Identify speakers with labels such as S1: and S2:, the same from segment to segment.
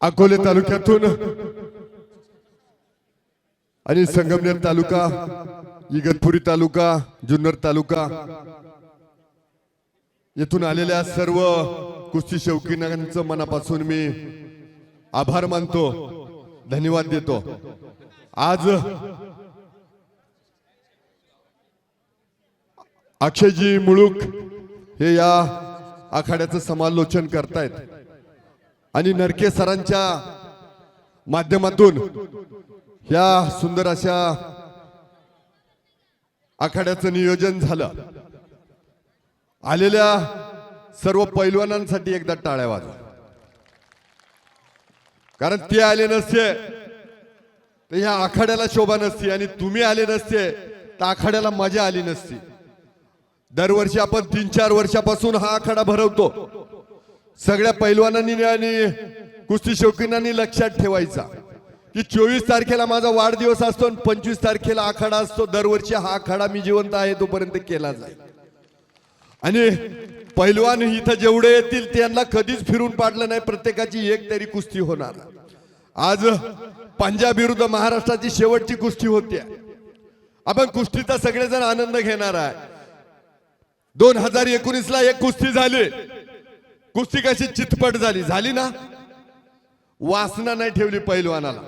S1: अकोले तालुक्यातून आणि संगमनेर तालुका इगतपुरी तालुका जुन्नर तालुका येथून आलेल्या सर्व कुस्ती शौकीनांचं मनापासून मी आभार मानतो धन्यवाद देतो. आज अक्षयजी मुळूक हे या आखाड्याचं समालोचन करतायत. आणि नरके सरांच्या माध्यमातून या सुंदर अशा आखाड्याचं नियोजन झालं. आलेल्या सर्व पैलवानांसाठी एकदा टाळ्या वाजवा. कारण ते आले नसते तर ह्या आखाड्याला शोभा नसती आणि तुम्ही आले नसते तर आखाड्याला मजा आली नसती. दरवर्षी आपण तीन चार वर्षापासून हा आखाडा भरवतो. सगळ्या पैलवानांनी आणि कुस्ती शौकीनांनी लक्षात ठेवायचा की चोवीस तारखेला माझा वाढदिवस असतो आणि पंचवीस तारखेला आखाडा असतो. दरवर्षी हा आखाडा मी जिवंत आहे तोपर्यंत केला जाईल. आणि पैलवान इथं जेवढे येतील त्यांना कधीच फिरून पाडलं नाही. प्रत्येकाची एक तरी कुस्ती होणार. आज पंजाब विरुद्ध महाराष्ट्राची शेवटची कुस्ती होती आपण कुस्तीचा सगळेजण आनंद घेणार आहे. दोन हजार एकोणीस ला एक कुस्ती झाली. कुस्ती कशी चितपट झाली? झाली ना? वासना नाही ठेवली पैलवानाला.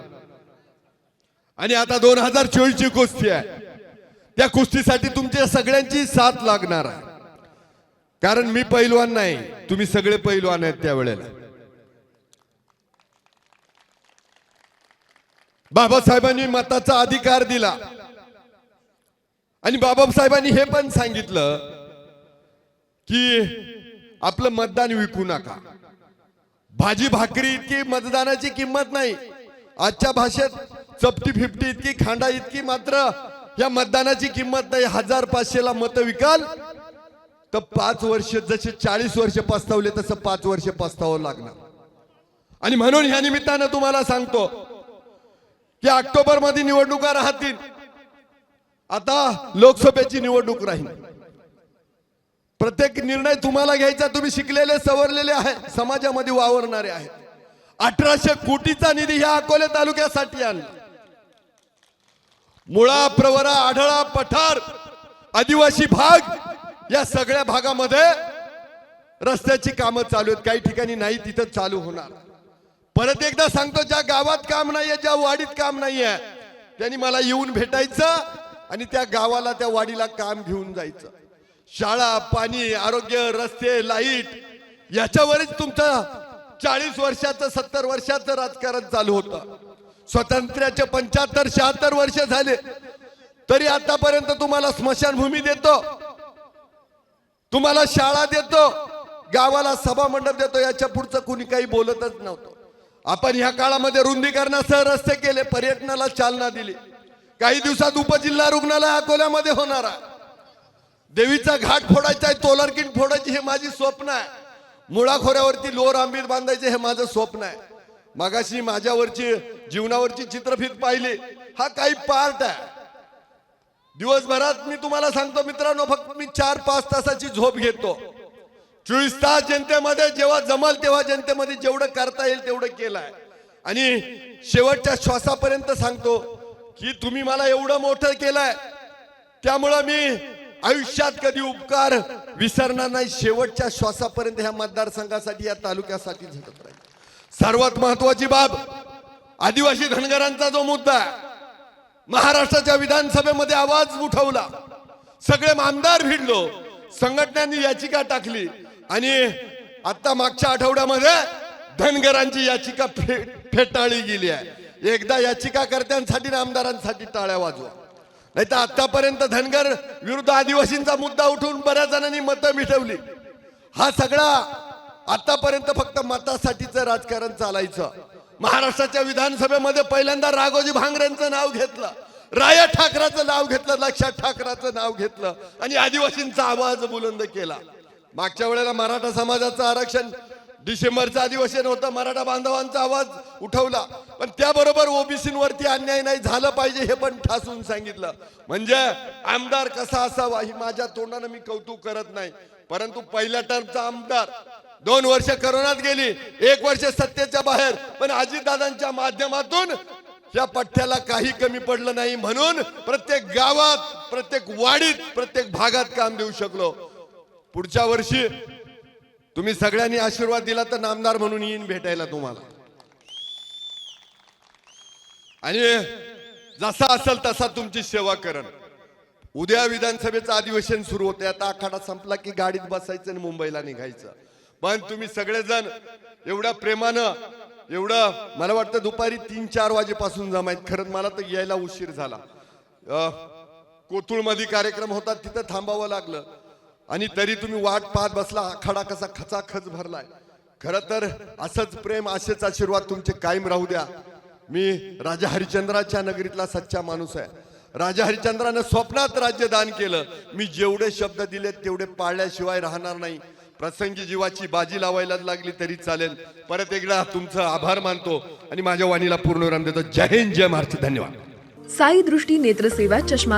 S1: आणि आता दोन हजार चोवीस ची कुस्ती आहे. त्या कुस्तीसाठी तुमच्या सगळ्यांची साथ लागणार आहे. कारण मी पैलवान नाही. तुम्ही सगळे पैलवान आहेत त्यावेळेला बाबासाहेबांनी मताचा अधिकार दिला. आणि बाबासाहेबांनी हे पण सांगितलं की आपलं मतदान विकू नका. भाजी भाकरी इतकी मतदानाची किंमत नाही. आजच्या भाषेत चपटी फिफ्टी इतकी खांडा इतकी मात्र या मतदानाची किंमत नाही. हजार पाचशेला मत विकाल. तर पाच वर्ष जसे चाळीस वर्ष पस्तावले तसं पाच वर्ष पस्तावं लागणार. आणि म्हणून ह्या निमित्तानं तुम्हाला सांगतो की ऑक्टोबरमध्ये निवडणुका राहतील. आता लोकसभेची निवडणूक राहील. प्रत्येक निर्णय तुम्हाला घ्यायचा तुम्ही शिकलेले सवरलेले आहे समाजामध्ये वावरणारे आहेत. अठराशे कोटीचा निधी ह्या अकोले तालुक्यासाठी आणला. मुळा प्रवरा आढळा पठार आदिवासी भाग या सगळ्या भागामध्ये रस्त्याची कामं चालू आहेत. काही ठिकाणी नाही तिथं चालू होणार. परत एकदा सांगतो ज्या गावात काम नाहीये ज्या वाडीत काम नाहीये त्यांनी मला येऊन भेटायचं आणि त्या गावाला त्या वाडीला काम घेऊन जायचं. शाळा पाणी आरोग्य रस्ते लाइट याच्यावरच तुमचं चाळीस वर्षाचं सत्तर वर्षाचं राजकारण चालू होतं. स्वातंत्र्याचे पंच्याहत्तर शहात्तर वर्ष झाले. तरी आतापर्यंत तुम्हाला स्मशानभूमी देतो. तुम्हाला शाळा देतो. गावाला सभा मंडप देतो. याच्या पुढचं कुणी काही बोलतच नव्हतं. आपण ह्या काळामध्ये रुंदीकरणासह रस्ते केले पर्यटनाला चालना दिली. काही दिवसात उपजिल्हा रुग्णालय अकोल्यामध्ये होणार आहे. देवीचा घाट फोडायचा आहे तोलरकीन फोडायची हे माझी स्वप्न आहे. मुळाखोऱ्यावरती लोअर आंबीर बांधायचे हे माझं स्वप्न आहे. मागाशी माझ्यावरची जीवनावरची चित्रफित पाहिली हा काही पार्ट आहे. दिवसभरात मी तुम्हाला सांगतो मित्रांनो फक्त मी चार पाच तासाची झोप घेतो. चोवीस तास जनतेमध्ये जेव्हा जमल तेव्हा जनतेमध्ये जेवढं करता येईल तेवढं केलंय. आणि शेवटच्या श्वासापर्यंत सांगतो की तुम्ही मला एवढं मोठं केलंय. त्यामुळं मी आयुष्यात कधी उपकार विसरणार नाही. शेवटच्या श्वासापर्यंत ह्या मतदारसंघासाठी या तालुक्यासाठी झटत राहील. सर्वात महत्वाची बाब आदिवासी धनगरांचा जो मुद्दा महाराष्ट्राच्या विधानसभेमध्ये आवाज उठवला. सगळे आमदार भिडलो संघटनांनी याचिका टाकली आणि आता मागच्या आठवड्यामध्ये धनगरांची याचिका फे फेटाळली गेली आहे. एकदा याचिकाकर्त्यांसाठी आमदारांसाठी टाळ्या वाजवा. नाही तर आतापर्यंत धनगर विरुद्ध आदिवासींचा मुद्दा उठवून बऱ्याच जणांनी मतं मिटवली. हा सगळा आतापर्यंत फक्त मतासाठीचं राजकारण चालायचं. महाराष्ट्राच्या विधानसभेमध्ये पहिल्यांदा राघोजी भांगरेंचं नाव घेतलं. राया ठाकराचं नाव घेतलं लक्षात ठाकराचं नाव घेतलं आणि आदिवासींचा आवाज बुलंद केला. मागच्या वेळेला मराठा समाजाचं आरक्षण डिसेंबरचा अधिवेशन होतं मराठा बांधवांचा आवाज उठवला. पण त्याबरोबर ओबीसीवरती अन्याय नाही झालं पाहिजे हे पण ठासून सांगितलं. म्हणजे आमदार कसा असावा ही माझ्या तोंडानं मी कौतुक करत नाही. परंतु पहिल्या टर्मचा आमदार दोन वर्ष करोनात गेली एक वर्ष सत्तेच्या बाहेर पण अजितदादांच्या माध्यमातून या पठ्ठ्याला काही कमी पडलं नाही म्हणून प्रत्येक गावात प्रत्येक वाडीत प्रत्येक भागात काम देऊ शकलो. पुढच्या वर्षी तुम्ही सगळ्यांनी आशीर्वाद दिला तर नामदार म्हणून येईन भेटायला तुम्हाला. आणि जसा असेल तसा तुमची सेवा करण. उद्या विधानसभेचं अधिवेशन सुरू होते आता आखाडा संपला की गाडीत बसायचं आणि मुंबईला निघायचं. पण तुम्ही सगळेजण एवढ्या प्रेमानं एवढं मला वाटतं दुपारी तीन चार वाजेपासून जमायत. खरं मला तर यायला उशीर झाला. कोथुळमध्ये कार्यक्रम होता तिथं थांबावं लागलं. आणि तरी तुम्ही वाट पाहत बसला आखाडा कसा खचाखच भरलाय. खर तर असंच प्रेम असेच आशीर्वाद तुमचे कायम राहू द्या. मी राजा हरिचंद्राच्या नगरीतला सच्चा माणूस आहे. राजा हरिचंद्रानं स्वप्नात राज्य दान केलं. मी जेवढे शब्द दिले तेवढे पाळल्याशिवाय राहणार नाही. प्रसंगी जीवाची बाजी लावायला लागली तरी चालेल. परत एकदा तुमचं आभार मानतो आणि माझ्या वाणीला पूर्ण विराम देतो. जय हिंद जय महाराष्ट्र. धन्यवाद.
S2: साई दृष्टी नेत्रसेवा चष्मा